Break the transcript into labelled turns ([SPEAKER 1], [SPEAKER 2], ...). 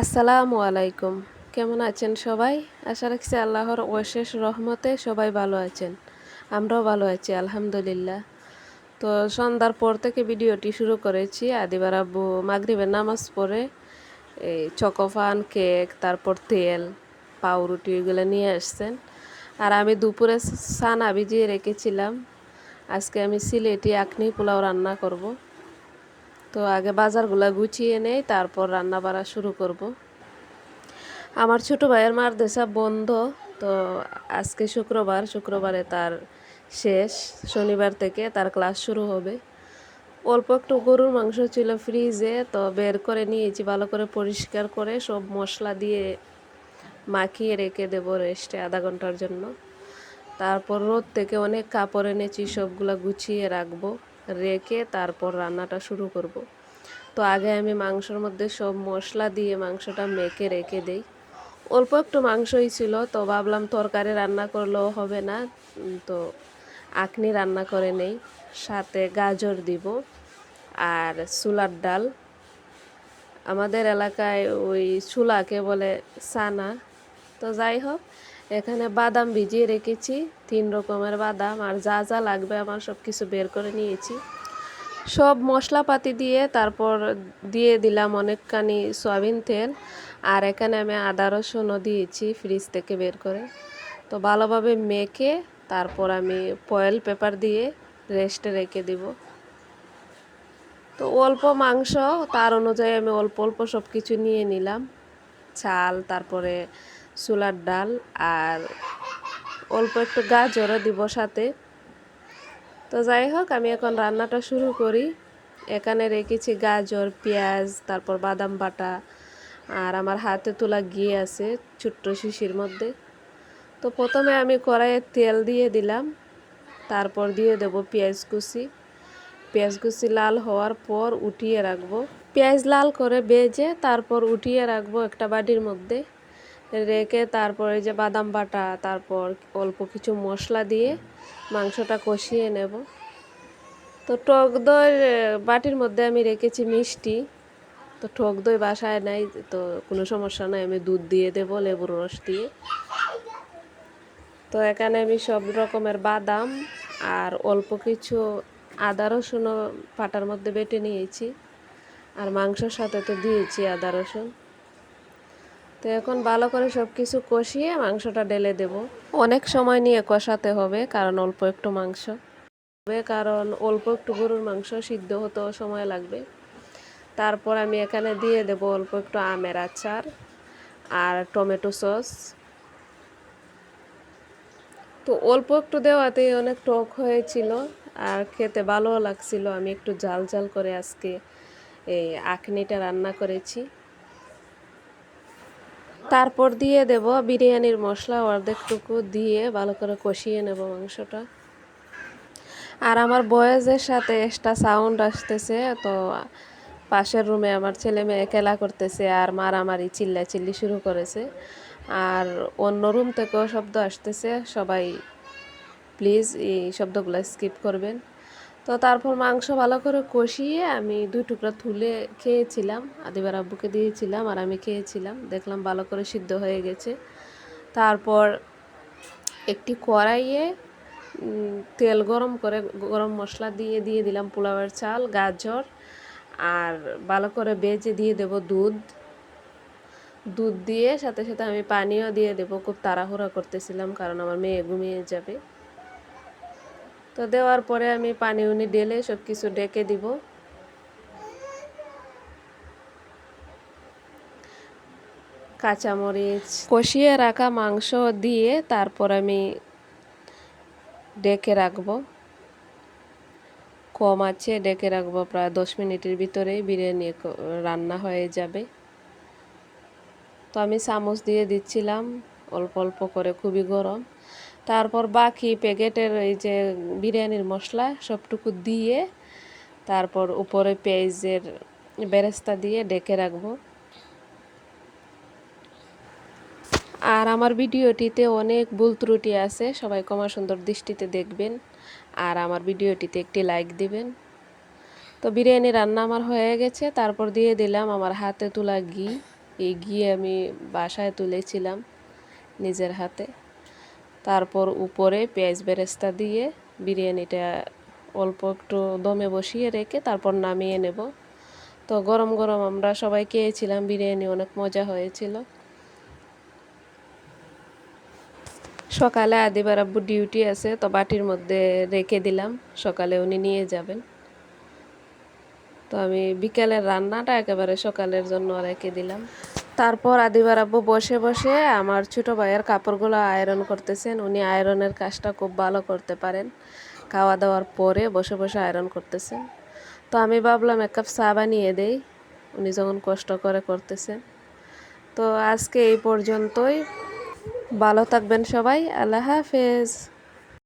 [SPEAKER 1] আসসালামু আলাইকুম। কেমন আছেন সবাই? আশা রাখছি আল্লাহর অশেষ রহমতে সবাই ভালো আছেন। আমরাও ভালো আছি, আলহামদুলিল্লাহ। তো সন্ধ্যার পর থেকে ভিডিওটি শুরু করেছি। আদিবার আব্বু মাগরিবের নামাজ পড়ে, এই চকোফান কেক, তারপর তেল, পাউরুটি এগুলো নিয়ে আসছেন। আর আমি দুপুরে সানা ভিজিয়ে রেখেছিলাম। আজকে আমি সিলেটি আখনি পোলাও রান্না করব। তো আগে বাজারগুলো গুছিয়ে নেই, তারপর রান্না বাড়া শুরু করব। আমার ছোট ভাইয়ের মারদেশা বন্ধ, তো আজকে শুক্রবার, শুক্রবারে তার শেষ। শনিবার থেকে তার ক্লাস শুরু হবে। অল্প একটু গরুর মাংস ছিল ফ্রিজে, তো বের করে নিয়েছি, ভালো করে পরিষ্কার করে সব মশলা দিয়ে মাখিয়ে রেখে দেবো রেস্টে আধা ঘণ্টার জন্য। তারপর রোদ থেকে অনেক কাপড় এনেছি, সবগুলো গুছিয়ে রাখব। রেখে তারপর রান্নাটা শুরু করব। তো আগে আমি মাংসর মধ্যে সব মশলা দিয়ে মাংসটা মেখে রেখে দেই। অল্প একটু মাংসই ছিল, তো ভাবলাম তরকারি রান্না করলেও হবে না। তো আখনি রান্না করে নেই। সাথে গাজর দিব আর চুলার ডাল। আমাদের এলাকায় ওই চুলাকে বলে সানা। তো যাই হোক এখানে বাদাম ভিজিয়ে রেখেছি, তিন রকমের বাদাম, আর যা যা লাগবে আমার সব কিছু বের করে নিয়েছি। সব মশলাপাতি দিয়ে তারপর দিয়ে দিলাম অনেকখানি সয়াবিন তেল, আর এখানে আমি আদা রসুনও দিয়েছি ফ্রিজ থেকে বের করে। তো ভালোভাবে মেখে তারপর আমি ফয়েল পেপার দিয়ে রেস্টে রেখে দিব। তো অল্প মাংস, তার অনুযায়ী আমি অল্প অল্প সব কিছু নিয়ে নিলাম। চাল, তারপরে ছোলার ডাল আর অল্প একটু গাজরও দিব সাথে। তো যাই হোক, আমি এখন রান্নাটা শুরু করি। এখানে রেখেছি গাজর, পেঁয়াজ, তারপর বাদাম বাটা আর আমার হাতে তোলা ঘি আছে ছোট্ট শিশির মধ্যে। তো প্রথমে আমি কড়াইয়ে তেল দিয়ে দিলাম, তারপর দিয়ে দেব পেঁয়াজ কুচি। পেঁয়াজ কুচি লাল হওয়ার পর উঠিয়ে রাখব। পেঁয়াজ লাল করে বেজে তারপর উঠিয়ে রাখব একটা বাটির মধ্যে। রেখে তারপরে যে বাদাম বাটা, তারপর অল্প কিছু মশলা দিয়ে মাংসটা কষিয়ে নেব। তো টক দই বাটির মধ্যে আমি রেখেছি মিষ্টি। তো টক দই বাসায় নাই, তো কোনো সমস্যা নাই, আমি দুধ দিয়ে দেবো, লেবুর রস দিয়ে। তো এখানে আমি সব রকমের বাদাম আর অল্প কিছু আদা রসুনও পাটার মধ্যে বেটে নিয়েছি। আর মাংসর সাথে তো দিয়েছি আদা রসুন। তো এখন ভালো করে সব কিছু কষিয়ে মাংসটা ঢেলে দেব। অনেক সময় নিয়ে কষাতে হবে, কারণ অল্প একটু মাংস। হবে কারণ অল্প একটু গরুর মাংস সিদ্ধ হতেও সময় লাগবে। তারপর আমি এখানে দিয়ে দেব অল্প একটু আমের আচার আর টমেটো সস। তো অল্প একটু দেওয়াতে অনেক টক হয়েছিল আর খেতে ভালোও লাগছিল। আমি একটু জাল জাল করে আজকে এই আখনিটা রান্না করেছি। তারপর দিয়ে দেব বিরিয়ানির মশলা অর্ধেকটুকু দিয়ে ভালো করে কষিয়ে নেব মাংসটা। আর আমার বয়েজের সাথে এক্সট্রা সাউন্ড আসতেছে, তো পাশের রুমে আমার ছেলে মেয়ে খেলা করতেছে আর মারামারি চিল্লা চিল্লি শুরু করেছে। আর অন্য রুম থেকেও শব্দ আসতেছে, সবাই প্লিজ এই শব্দগুলো স্কিপ করবেন। তো তারপর মাংস ভালো করে কষিয়ে আমি দুই টুকরা তুলে খেয়েছিলাম, আদিবার আব্বুকে দিয়েছিলাম আর আমি খেয়েছিলাম। দেখলাম ভালো করে সিদ্ধ হয়ে গেছে। তারপর একটি কড়াইয়ে তেল গরম করে গরম মশলা দিয়ে দিয়ে দিলাম পোলাওয়ের চাল, গাজর আর ভালো করে বেজে দিয়ে দেব দুধ। দুধ দিয়ে সাথে সাথে আমি পানিও দিয়ে দেবো। খুব তাড়াহুড়া করতেছিলাম কারণ আমার মেয়ে ঘুমিয়ে যাবে। তো দেওয়ার পরে আমি পানি উনি ঢেলে সব কিছু ডেকে দিব। কাঁচামরিচ কষিয়ে রাখা মাংস দিয়ে তারপর আমি ডেকে রাখব। কম আছে ডেকে রাখব প্রায় দশ মিনিটের ভিতরেই বিরিয়ানি রান্না হয়ে যাবে। তো আমি চামচ দিয়ে দিচ্ছিলাম, অল্প অল্প করে, খুবই গরম। তারপর বাকি প্যাকেটের এই যে বিরিয়ানির মশলা সবটুকু দিয়ে তারপর উপরে পেঁয়াজের বেরেস্তা দিয়ে ডেকে রাখব। আর আমার ভিডিওটিতে অনেক ভুল ত্রুটি আছে, সবাই কমা সুন্দর দৃষ্টিতে দেখবেন। আর আমার ভিডিওটিতে একটি লাইক দিবেন। তো বিরিয়ানি রান্না আমার হয়ে গেছে, তারপর দিয়ে দিলাম আমার হাতে তোলা ঘি। এই গিয়ে আমি বাসায় তুলেছিলাম নিজের হাতে। তারপর উপরে পেঁয়াজ বেরেস্তা দিয়ে বিরিয়ানিটা অল্প একটু দমে বসিয়ে রেখে তারপর নামিয়ে নেব। তো গরম গরম আমরা সবাই খেয়েছিলাম, বিরিয়ানি অনেক মজা হয়েছিল। সকালে আদিবার আব্বু ডিউটি আছে, তো বাটির মধ্যে রেখে দিলাম, সকালে উনি নিয়ে যাবেন। তো আমি বিকেলের রান্নাটা একেবারে সকালের জন্য রেখে দিলাম। তারপর আদিবার আব্বু বসে বসে আমার ছোট ভাইয়ের কাপড়গুলো আয়রন করতেছেন। উনি আয়রনের কাজটা খুব ভালো করতে পারেন। খাওয়া দাওয়ার পরে বসে বসে আয়রন করতেছেন। তো আমি ভাবলাম, এক কাপ চা বানিয়ে দেই। উনি যখন কষ্ট করে করতেছেন। তো আজকে এই পর্যন্তই। ভালো থাকবেন সবাই। আল্লাহ হাফেজ।